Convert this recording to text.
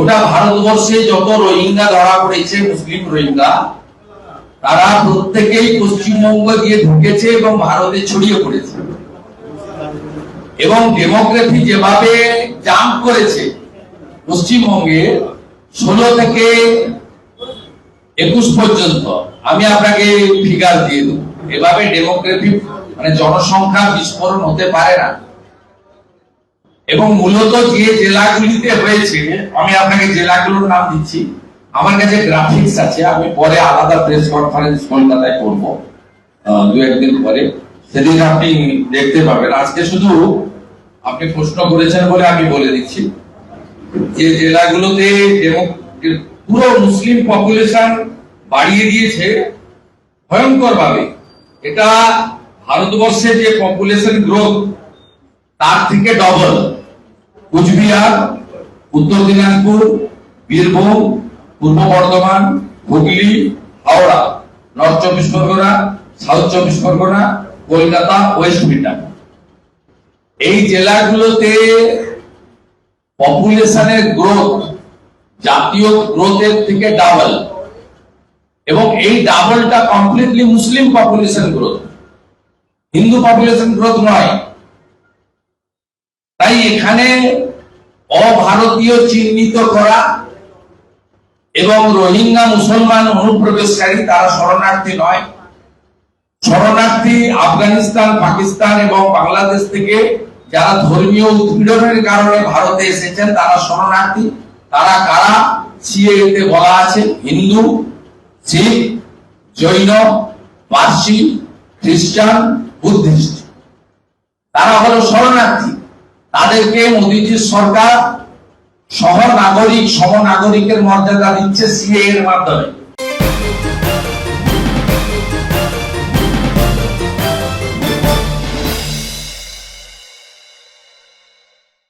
গোটা ভারতবর্ষে যত রোহিঙ্গা ধরা পড়েছে, মুসলিম রোহিঙ্গা, তারা প্রত্যেকেই পশ্চিমবঙ্গ দিয়ে ঢুকেছে এবং ভারতে ছড়িয়ে পড়েছে। এবং ডেমোগ্রাফি যেভাবে জাম্প করেছে, পশ্চিমবঙ্গে ষোলো থেকে একুশ পর্যন্ত, আমি আপনাকে ফিগার দিয়ে দেবো। এভাবে ডেমোগ্রাফি মানে জনসংখ্যা বিস্ফোরণ হতে পারে না। এবং মূলত যে জেলাগুলিতে হয়েছে, আমি আপনাকে জেলাগুলোর নাম দিচ্ছি। আমার কাছে গ্রাফিক্স আছে, আমি পরে আলাদা প্রেস কনফারেন্স কলকাতায় করব দু একদিন পরে। সেদিন আপনি দেখতে পাবেন। আজকে শুধু আপনি প্রশ্ন করেছেন বলে আমি বলে দিচ্ছি। যে জেলাগুলোতে পুরো মুসলিম পপুলেশন বাড়িয়ে দিয়েছে ভয়ঙ্কর ভাবে এটা ভারতবর্ষে যে পপুলেশন গ্রোথ তার থেকে ডবল কুচবিহার, উত্তর দিনাজপুর, বীরভূম, পূর্ব বর্ধমান, হুগলি, হাওড়া নর্থ চব্বিশ পরগনা সাউথ চব্বিশ পরগনা, কলকাতা ওয়েস্ট মিডল্যান্ড এই জেলাগুলোতে পপুলেশনের গ্রোথ জাতীয় গ্রোথের থেকে ডাবল এবং এই ডাবলটা completely Muslim population growth Hindu population growth নয়। তাই এখানে অভারতীয় চিহ্নিত করা এবং রোহিঙ্গা মুসলমান অনুপ্রবেশকারী তারা শরণার্থী নয়। শরণার্থী আফগানিস্তান, পাকিস্তান এবং বাংলাদেশ থেকে যারা ধর্মীয় উৎপীড়নের কারণে ভারতে এসেছেন, তারা শরণার্থী। তারা কারা? সিএতে বলা আছে, হিন্দু, শিখ, জৈন, পার্সি, খ্রিস্টান, বুদ্ধিস্ট। তারা হলো শরণার্থী। তাদেরকে মোদীজির সরকার সহ নাগরিক সম নাগরিকের মর্যাদা দিচ্ছে সিএ এর মাধ্যমে।